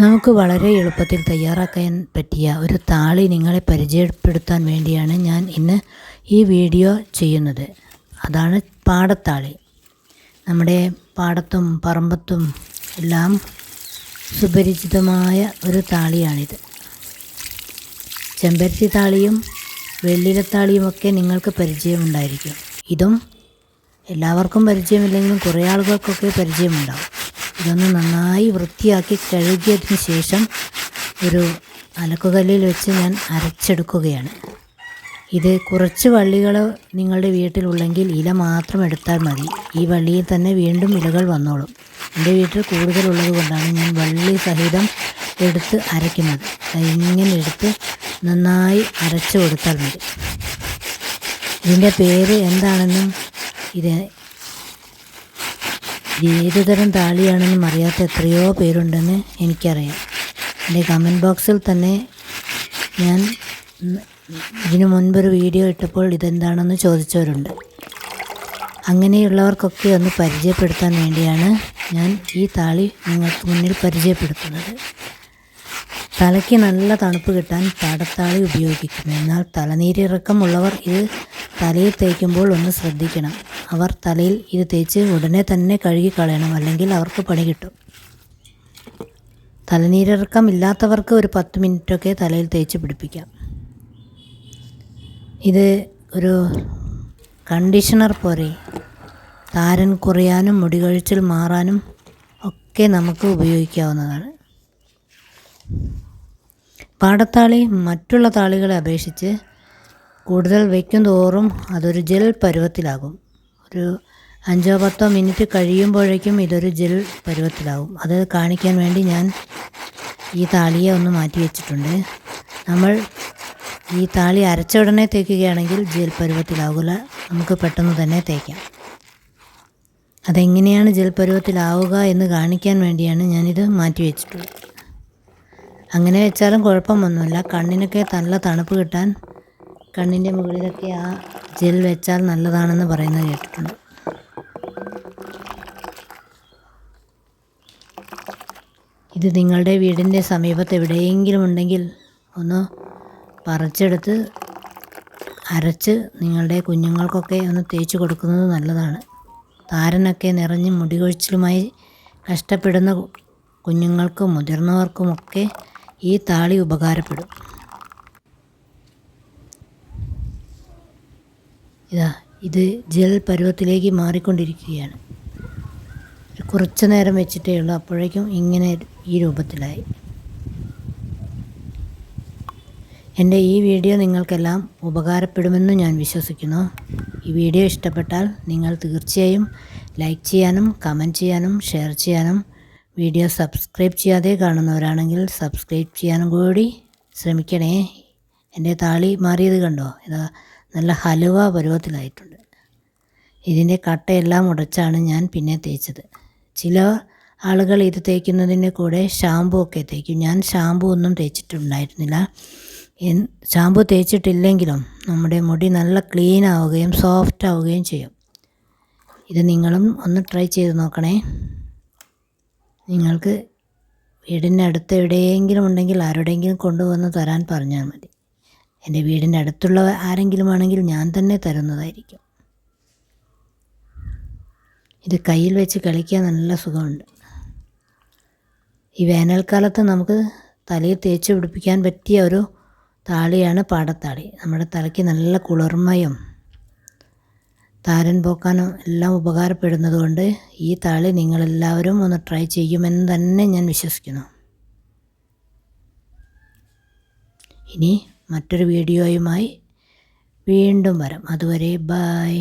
നമുക്ക് വളരെ എളുപ്പത്തിൽ തയ്യാറാക്കാൻ പറ്റിയ ഒരു താളി നിങ്ങളെ പരിചയപ്പെടുത്താൻ വേണ്ടിയാണ് ഞാൻ ഇന്ന് ഈ വീഡിയോ ചെയ്യുന്നത്. അതാണ് പാടത്താളി. നമ്മുടെ പാടത്തും പറമ്പത്തും എല്ലാം സുപരിചിതമായ ഒരു താളിയാണിത്. ചെമ്പരത്തി താളിയും വെള്ളിലത്താളിയുമൊക്കെ നിങ്ങൾക്ക് പരിചയമുണ്ടായിരിക്കും. ഇതും എല്ലാവർക്കും പരിചയമില്ലെങ്കിലും കുറേ ആളുകൾക്കൊക്കെ പരിചയമുണ്ടാവും. ഇതൊന്ന് നന്നായി വൃത്തിയാക്കി കഴുകിയതിന് ശേഷം ഒരു അലക്കുകല്ലിൽ വെച്ച് ഞാൻ അരച്ചെടുക്കുകയാണ്. ഇത് കുറച്ച് വള്ളികൾ നിങ്ങളുടെ വീട്ടിലുണ്ടെങ്കിൽ ഇല മാത്രം എടുത്താൽ മതി. ഈ വള്ളിയിൽ തന്നെ വീണ്ടും ഇലകൾ വന്നോളും. എന്റെ വീട്ടിൽ കൂടുതലുള്ളത് കൊണ്ടാണ് ഞാൻ വള്ളി സഹിതം എടുത്ത് അരയ്ക്കുന്നത്. ഇങ്ങനെ എടുത്ത് നന്നായി അരച്ചു കൊടുത്താൽ മതി. ഇതിന്റെ പേര് എന്താണെന്നും ഇത് ഏത് തരം താളിയാണെന്നും അറിയാത്ത എത്രയോ പേരുണ്ടെന്ന് എനിക്കറിയാം. എന്റെ കമന്റ് ബോക്സിൽ തന്നെ ഞാൻ ഇതിനു മുൻപൊരു വീഡിയോ ഇട്ടപ്പോൾ ഇതെന്താണെന്ന് ചോദിച്ചവരുണ്ട്. അങ്ങനെയുള്ളവർക്കൊക്കെ ഒന്ന് പരിചയപ്പെടുത്താൻ വേണ്ടിയാണ് ഞാൻ ഈ താളി നിങ്ങൾക്ക് മുന്നിൽ പരിചയപ്പെടുത്തുന്നത്. തലയ്ക്ക് നല്ല തണുപ്പ് കിട്ടാൻ പടത്താളി ഉപയോഗിക്കും എന്നാൽ തലനീരിറക്കമുള്ളവർ ഇത് തലയിൽ തേക്കുമ്പോൾ ഒന്ന് ശ്രദ്ധിക്കണം. അവർ തലയിൽ ഇത് തേച്ച് ഉടനെ തന്നെ കഴുകി കളയണം അല്ലെങ്കിൽ അവർക്ക് പണി കിട്ടും. തലനീരിറക്കം ഇല്ലാത്തവർക്ക് ഒരു പത്ത് മിനിറ്റൊക്കെ തലയിൽ തേച്ച് പിടിപ്പിക്കാം. ഇത് ഒരു കണ്ടീഷണർ പോലെ താരൻ കുറയാനും മുടി കഴിച്ചിൽ മാറാനും ഒക്കെ നമുക്ക് ഉപയോഗിക്കാവുന്നതാണ്. പാടത്താളി മറ്റുള്ള താളികളെ അപേക്ഷിച്ച് കൂടുതൽ വയ്ക്കും തോറും അതൊരു ജെൽ പരുവത്തിലാകും. ഒരു അഞ്ചോ പത്തോ മിനിറ്റ് കഴിയുമ്പോഴേക്കും ഇതൊരു ജെൽ പരുവത്തിലാവും. അത് കാണിക്കാൻ വേണ്ടി ഞാൻ ഈ താളിയെ ഒന്ന് മാറ്റി വെച്ചിട്ടുണ്ട്. നമ്മൾ ഈ താളി അരച്ച ഉടനെ തേക്കുകയാണെങ്കിൽ ജെൽ പരുവത്തിലാവില്ല നമുക്ക് പെട്ടെന്ന് തന്നെ തേക്കാം. അതെങ്ങനെയാണ് ജെൽ പരുവത്തിലാവുക എന്ന് കാണിക്കാൻ വേണ്ടിയാണ് ഞാനിത് മാറ്റി വെച്ചിട്ടുള്ളത്. അങ്ങനെ വെച്ചാലും കുഴപ്പമൊന്നുമില്ല. കണ്ണിനൊക്കെ നല്ല തണുപ്പ് കിട്ടാൻ കണ്ണിന്റെ മുകളിലൊക്കെ ആ ജെൽ വെച്ചാൽ നല്ലതാണെന്ന് പറയുന്നത് കേട്ടിട്ടുണ്ട്. ഇത് നിങ്ങളുടെ വീടിന്റെ സമീപത്ത് എവിടെയെങ്കിലും ഉണ്ടെങ്കിൽ ഒന്ന് പറിച്ചെടുത്ത് അരച്ച് നിങ്ങളുടെ കുഞ്ഞുങ്ങൾക്കൊക്കെ ഒന്ന് തേച്ച് കൊടുക്കുന്നത് നല്ലതാണ്. താരനൊക്കെ നിറഞ്ഞ് മുടി കൊഴിച്ചിലുമായി കഷ്ടപ്പെടുന്ന കുഞ്ഞുങ്ങൾക്കും മുതിർന്നവർക്കുമൊക്കെ ഈ താളി ഉപകാരപ്പെടും. ഇതാ ഇത് ജെൽ പരുവത്തിലേക്ക് മാറിക്കൊണ്ടിരിക്കുകയാണ്. കുറച്ച് നേരം വെച്ചിട്ടേ ഉള്ളൂ അപ്പോഴേക്കും ഇങ്ങനെ ഈ രൂപത്തിലായി. എന്റെ ഈ വീഡിയോ നിങ്ങൾക്കെല്ലാം ഉപകാരപ്പെടുമെന്ന് ഞാൻ വിശ്വസിക്കുന്നു. ഈ വീഡിയോ ഇഷ്ടപ്പെട്ടാൽ നിങ്ങൾ തീർച്ചയായും ലൈക്ക് ചെയ്യാനും കമന്റ് ചെയ്യാനും ഷെയർ ചെയ്യാനും വീഡിയോ സബ്സ്ക്രൈബ് ചെയ്യാതെ കാണുന്നവരാണെങ്കിൽ സബ്സ്ക്രൈബ് ചെയ്യാനും കൂടി ശ്രമിക്കണേ. എന്റെ താളി മാറിയത് കണ്ടോ? ഇതാ നല്ല ഹലുവ പരുവത്തിലായിട്ടുണ്ട്. ഇതിന്റെ കട്ടയെല്ലാം ഉടച്ചാണ് ഞാൻ പിന്നെ തേച്ചത്. ചില ആളുകൾ ഇത് തേക്കുന്നതിന് കൂടെ ഷാമ്പു ഒക്കെ തേക്കും. ഞാൻ ഷാമ്പു ഒന്നും തേച്ചിട്ടുണ്ടായിരുന്നില്ല. ഷാമ്പു തേച്ചിട്ടില്ലെങ്കിലും നമ്മുടെ മുടി നല്ല ക്ലീൻ ആവുകയും സോഫ്റ്റ് ആവുകയും ചെയ്യും. ഇത് നിങ്ങളും ഒന്ന് ട്രൈ ചെയ്ത് നോക്കണേ. നിങ്ങൾക്ക് വീടിന്റെ അടുത്ത് എവിടെയെങ്കിലും ഉണ്ടെങ്കിൽ ആരുടെയെങ്കിലും കൊണ്ടുവന്ന് തരാൻ പറഞ്ഞാൽ മതി. എന്റെ വീടിന്റെ അടുത്തുള്ള ആരെങ്കിലും ആണെങ്കിൽ ഞാൻ തന്നെ തരുന്നതായിരിക്കും. ഇത് കയ്യിൽ വെച്ച് കളിക്കാൻ നല്ല സുഖമുണ്ട്. ഈ വേനൽക്കാലത്ത് നമുക്ക് തലയിൽ തേച്ച് പിടിപ്പിക്കാൻ പറ്റിയ ഒരു താളിയാണ് പാടത്താളി. നമ്മുടെ തലയ്ക്ക് നല്ല കുളിർമയും താരൻ പോക്കാനും എല്ലാം ഉപകാരപ്പെടുന്നതുകൊണ്ട് ഈ താളി നിങ്ങളെല്ലാവരും ഒന്ന് ട്രൈ ചെയ്യുമെന്ന് തന്നെ ഞാൻ വിശ്വസിക്കുന്നു. ഇനി മറ്റൊരു വീഡിയോയുമായി വീണ്ടും വരാം. അതുവരെ ബായ്